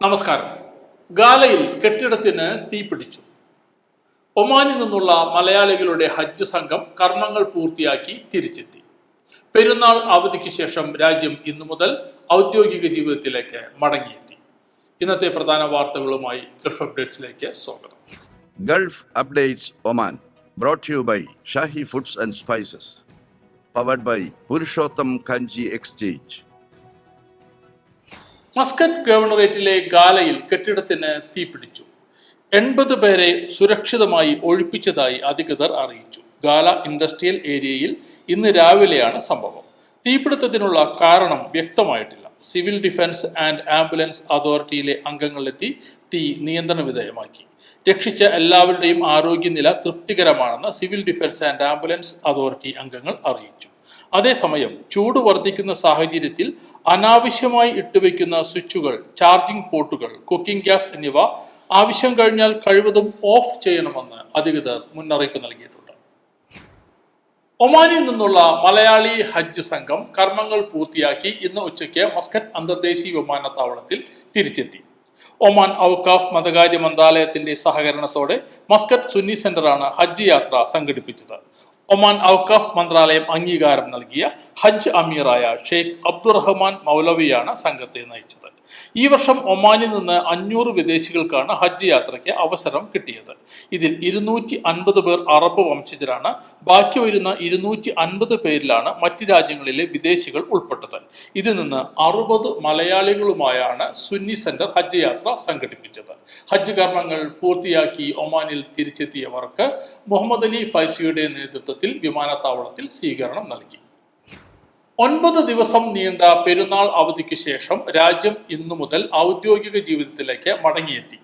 നമസ്കാരം ഗാലയിൽ കെട്ടിടത്തിന് തീപിടിച്ചു ഒമാനിൽ നിന്നുള്ള മലയാളികളുടെ ഹജ്ജ് സംഘം കർമ്മങ്ങൾ പൂർത്തിയാക്കി തിരിച്ചെത്തി പെരുന്നാൾ അവധിക്ക് ശേഷം രാജ്യം ഇന്നു മുതൽ ഔദ്യോഗിക ജീവിതത്തിലേക്ക് മടങ്ങിയെത്തി ഇന്നത്തെ പ്രധാന വാർത്തകളുമായി ഗൾഫ് അപ്ഡേറ്റ്സിലേക്ക് സ്വാഗതം Gulf updates Oman brought to you by Foods and Spices. Powered by Purushottam Kanji Exchange. Muscat ഗവർണറേറ്റിലെ ഗാലയിൽ കെട്ടിടത്തിന് തീപിടിച്ചു. എൺപത് പേരെ സുരക്ഷിതമായി ഒഴിപ്പിച്ചതായി അധികൃതർ അറിയിച്ചു. ഗാല ഇൻഡസ്ട്രിയൽ ഏരിയയിൽ ഇന്ന് രാവിലെയാണ് സംഭവം. തീപിടുത്തത്തിനുള്ള കാരണം വ്യക്തമായിട്ടില്ല. സിവിൽ ഡിഫൻസ് ആൻഡ് ആംബുലൻസ് അതോറിറ്റിയിലെ അംഗങ്ങളെത്തി തീ നിയന്ത്രണ വിധേയമാക്കി. രക്ഷിച്ച എല്ലാവരുടെയും ആരോഗ്യനില തൃപ്തികരമാണെന്ന് civil defence and ambulance authority അംഗങ്ങൾ അറിയിച്ചു. അതേസമയം ചൂട് വർദ്ധിക്കുന്ന സാഹചര്യത്തിൽ അനാവശ്യമായി ഇട്ടുവെക്കുന്ന സ്വിച്ചുകൾ ചാർജിംഗ് പോർട്ടുകൾ കുക്കിംഗ് ഗ്യാസ് എന്നിവ ആവശ്യം കഴിഞ്ഞാൽ കഴിവതും ഓഫ് ചെയ്യണമെന്ന് അധികൃതർ മുന്നറിയിപ്പ് നൽകിയിട്ടുണ്ട്. ഒമാനിൽ നിന്നുള്ള മലയാളി ഹജ്ജ് സംഘം കർമ്മങ്ങൾ പൂർത്തിയാക്കി ഇന്ന് ഉച്ചയ്ക്ക് മസ്കറ്റ് അന്തർദേശീയ വിമാനത്താവളത്തിൽ തിരിച്ചെത്തി. ഒമാൻ ഔക്കാഫ് മതകാര്യ മന്ത്രാലയത്തിന്റെ സഹകരണത്തോടെ മസ്കറ്റ് സുന്നി സെന്ററാണ് ഹജ്ജ് യാത്ര സംഘടിപ്പിച്ചത്. ഒമാൻ ഔക്കാഫ് മന്ത്രാലയം അംഗീകാരം നൽകിയ ഹജ്ജ് അമീറായ ഷെയ്ഖ് അബ്ദുറഹ്മാൻ മൗലവിയാണ് സംഘത്തെ നയിച്ചത്. ഈ വർഷം ഒമാനിൽ നിന്ന് അഞ്ഞൂറ് വിദേശികൾക്കാണ് ഹജ്ജ് യാത്രയ്ക്ക് അവസരം കിട്ടിയത്. ഇതിൽ ഇരുന്നൂറ്റി അൻപത് പേർ അറബ് വംശജരാണ്. ബാക്കി വരുന്ന ഇരുന്നൂറ്റി അൻപത് പേരിലാണ് മറ്റ് രാജ്യങ്ങളിലെ വിദേശികൾ ഉൾപ്പെട്ടത്. ഇതിൽ നിന്ന് അറുപത് മലയാളികളുമായാണ് സുന്നി സെന്റർ ഹജ്ജ് യാത്ര സംഘടിപ്പിച്ചത്. ഹജ്ജ് കർമ്മങ്ങൾ പൂർത്തിയാക്കി ഒമാനിൽ തിരിച്ചെത്തിയവർക്ക് മുഹമ്മദ് അലി ഫൈസിയുടെ നേതൃത്വത്തിൽ വിമാനത്താവളത്തിൽ സ്വീകരണം നൽകി. ഒൻപത് ദിവസം നീണ്ട പെരുന്നാൾ അവധിക്ക് ശേഷം രാജ്യം ഇന്നു മുതൽ ഔദ്യോഗിക ജീവിതത്തിലേക്ക് മടങ്ങിയെത്തി.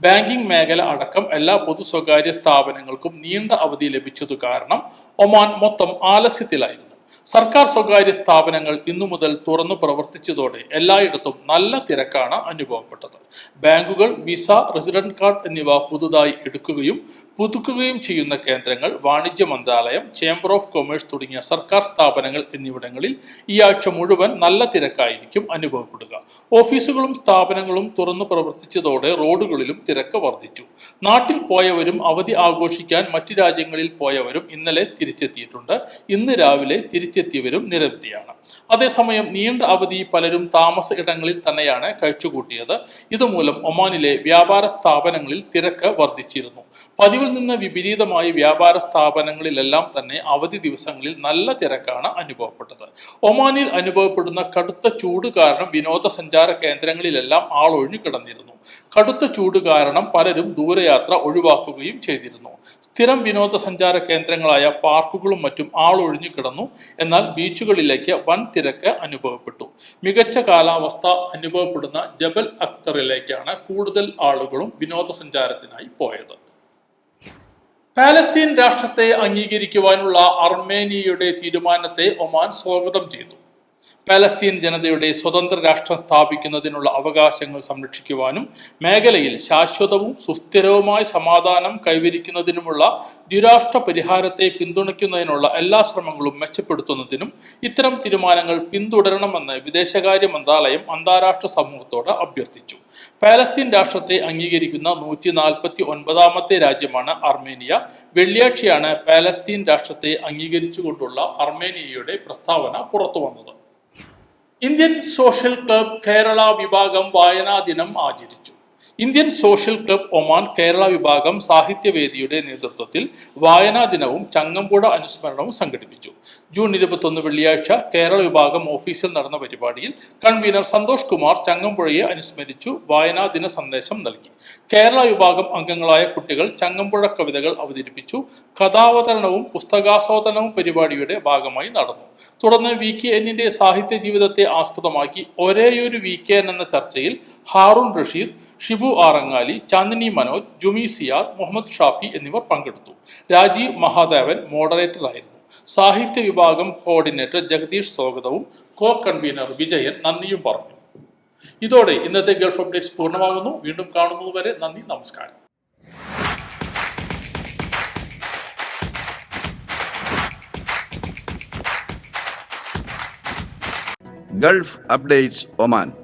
ബാങ്കിംഗ് മേഖല അടക്കം എല്ലാ പൊതു സ്വകാര്യ സ്ഥാപനങ്ങൾക്കും നീണ്ട അവധി ലഭിച്ചതു കാരണം ഒമാൻ മൊത്തം ആലസ്യത്തിലായിരുന്നു. സർക്കാർ സ്വകാര്യ സ്ഥാപനങ്ങൾ ഇന്നു മുതൽ തുറന്നു പ്രവർത്തിച്ചതോടെ എല്ലായിടത്തും നല്ല തിരക്കാണ് അനുഭവപ്പെട്ടത്. ബാങ്കുകൾ വിസ റെസിഡന്റ് കാർഡ് എന്നിവ പുതുതായി എടുക്കുകയും പുതുക്കുകയും ചെയ്യുന്ന കേന്ദ്രങ്ങൾ വാണിജ്യ മന്ത്രാലയം ചേംബർ ഓഫ് കൊമേഴ്സ് തുടങ്ങിയ സർക്കാർ സ്ഥാപനങ്ങൾ എന്നിവിടങ്ങളിൽ ഈ ആഴ്ച മുഴുവൻ നല്ല തിരക്കായിരിക്കും അനുഭവപ്പെടുക. ഓഫീസുകളും സ്ഥാപനങ്ങളും തുറന്നു പ്രവർത്തിച്ചതോടെ റോഡുകളിലും തിരക്ക് വർദ്ധിച്ചു. നാട്ടിൽ പോയവരും അവധി ആഘോഷിക്കാൻ മറ്റു രാജ്യങ്ങളിൽ പോയവരും ഇന്നലെ തിരിച്ചെത്തിയിട്ടുണ്ട്. ഇന്ന് രാവിലെ തിരിച്ചെത്തിയവരും നിരവധിയാണ്. അതേസമയം നീണ്ട അവധി പലരും താമസ ഇടങ്ങളിൽ തന്നെയാണ് കഴിച്ചുകൂട്ടിയത്. ഇതുമൂലം ഒമാനിലെ വ്യാപാര സ്ഥാപനങ്ങളിൽ തിരക്ക് വർദ്ധിച്ചിരുന്നു. പതിവിൽ നിന്ന് വിപരീതമായി വ്യാപാര സ്ഥാപനങ്ങളിലെല്ലാം തന്നെ അവധി ദിവസങ്ങളിൽ നല്ല തിരക്കാണ് അനുഭവപ്പെട്ടത്. ഒമാനിൽ അനുഭവപ്പെടുന്ന കടുത്ത ചൂട് കാരണം വിനോദസഞ്ചാര കേന്ദ്രങ്ങളിലെല്ലാം ആളൊഴിഞ്ഞു കിടന്നിരുന്നു. കടുത്ത ചൂട് കാരണം പലരും ദൂരയാത്ര ഒഴിവാക്കുകയും ചെയ്തിരുന്നു. സ്ഥിരം വിനോദസഞ്ചാര കേന്ദ്രങ്ങളായ പാർക്കുകളും മറ്റും ആളൊഴിഞ്ഞു കിടന്നു. എന്നാൽ ബീച്ചുകളിലേക്ക് വൻ തിരക്ക് അനുഭവപ്പെട്ടു. മികച്ച കാലാവസ്ഥ അനുഭവപ്പെടുന്ന ജബൽ അക്തറിലേക്കാണ് കൂടുതൽ ആളുകളും വിനോദസഞ്ചാരത്തിനായി പോയത്. പാലസ്തീൻ രാഷ്ട്രത്തെ അംഗീകരിക്കുവാനുള്ള അർമേനിയയുടെ തീരുമാനത്തെ ഒമാൻ സ്വാഗതം ചെയ്തു. പാലസ്തീൻ ജനതയുടെ സ്വതന്ത്ര രാഷ്ട്രം സ്ഥാപിക്കുന്നതിനുള്ള അവകാശങ്ങൾ സംരക്ഷിക്കുവാനും മേഖലയിൽ ശാശ്വതവും സുസ്ഥിരവുമായ സമാധാനം കൈവരിക്കുന്നതിനുമുള്ള ദ്വിരാഷ്ട്ര പരിഹാരത്തെ പിന്തുണയ്ക്കുന്നതിനുള്ള എല്ലാ ശ്രമങ്ങളും മെച്ചപ്പെടുത്തുന്നതിനും ഇത്തരം തീരുമാനങ്ങൾ പിന്തുടരണമെന്ന് വിദേശകാര്യ മന്ത്രാലയം അന്താരാഷ്ട്ര സമൂഹത്തോട് അഭ്യർത്ഥിച്ചു. പാലസ്തീൻ രാഷ്ട്രത്തെ അംഗീകരിക്കുന്ന നൂറ്റി നാൽപ്പത്തി ഒൻപതാമത്തെ രാജ്യമാണ് അർമേനിയ. വെള്ളിയാഴ്ചയാണ് പാലസ്തീൻ രാഷ്ട്രത്തെ അംഗീകരിച്ചുകൊണ്ടുള്ള അർമേനിയയുടെ പ്രസ്താവന പുറത്തു വന്നത്. ഇന്ത്യൻ സോഷ്യൽ ക്ലബ് കേരള വിഭാഗം വായനാ ദിനം ആചരിച്ചു. Indian social club Oman Kerala വിഭാഗം സാഹിത്യവേദിയുടെ നേതൃത്വത്തിൽ വായനാ ദിനവും ചങ്ങമ്പുഴ അനുസ്മരണവും സംഘടിപ്പിച്ചു. ജൂൺ ഇരുപത്തൊന്ന് വെള്ളിയാഴ്ച കേരള വിഭാഗം ഓഫീസിൽ നടന്ന പരിപാടിയിൽ കൺവീനർ സന്തോഷ് കുമാർ ചങ്ങമ്പുഴയെ അനുസ്മരിച്ചു വായനാ ദിന സന്ദേശം നൽകി. കേരള വിഭാഗം അംഗങ്ങളായ കുട്ടികൾ ചങ്ങമ്പുഴ കവിതകൾ അവതരിപ്പിച്ചു. കഥാവതരണവും പുസ്തകാസ്വാദനവും പരിപാടിയുടെ ഭാഗമായി നടന്നു. തുടർന്ന് വി കെ എന്നിന്റെ സാഹിത്യ ജീവിതത്തെ ആസ്പദമാക്കി ഒരേയൊരു വി കെ എൻ എന്ന ചർച്ചയിൽ ഹാറൂൺ റഷീദ് ഷിബു ആറങ്ങാലി ചാന്ദിനി മനോജ് ജുമി സിയാദ് മുഹമ്മദ് ഷാഫി എന്നിവർ പങ്കെടുത്തു. രാജീവ് മഹാദേവൻ മോഡറേറ്ററായിരുന്നു. സാഹിത്യ വിഭാഗം കോർഡിനേറ്റർ ജഗദീഷ് സ്വാഗതവും കോ കൺവീനർ വിജയൻ നന്ദിയും പറഞ്ഞു. ഇതോടെ ഇന്നത്തെ ഗൾഫ് അപ്ഡേറ്റ്സ് പൂർണമാകുന്നു. വീണ്ടും കാണുന്നതുവരെ നന്ദി നമസ്കാരം. Gulf updates Oman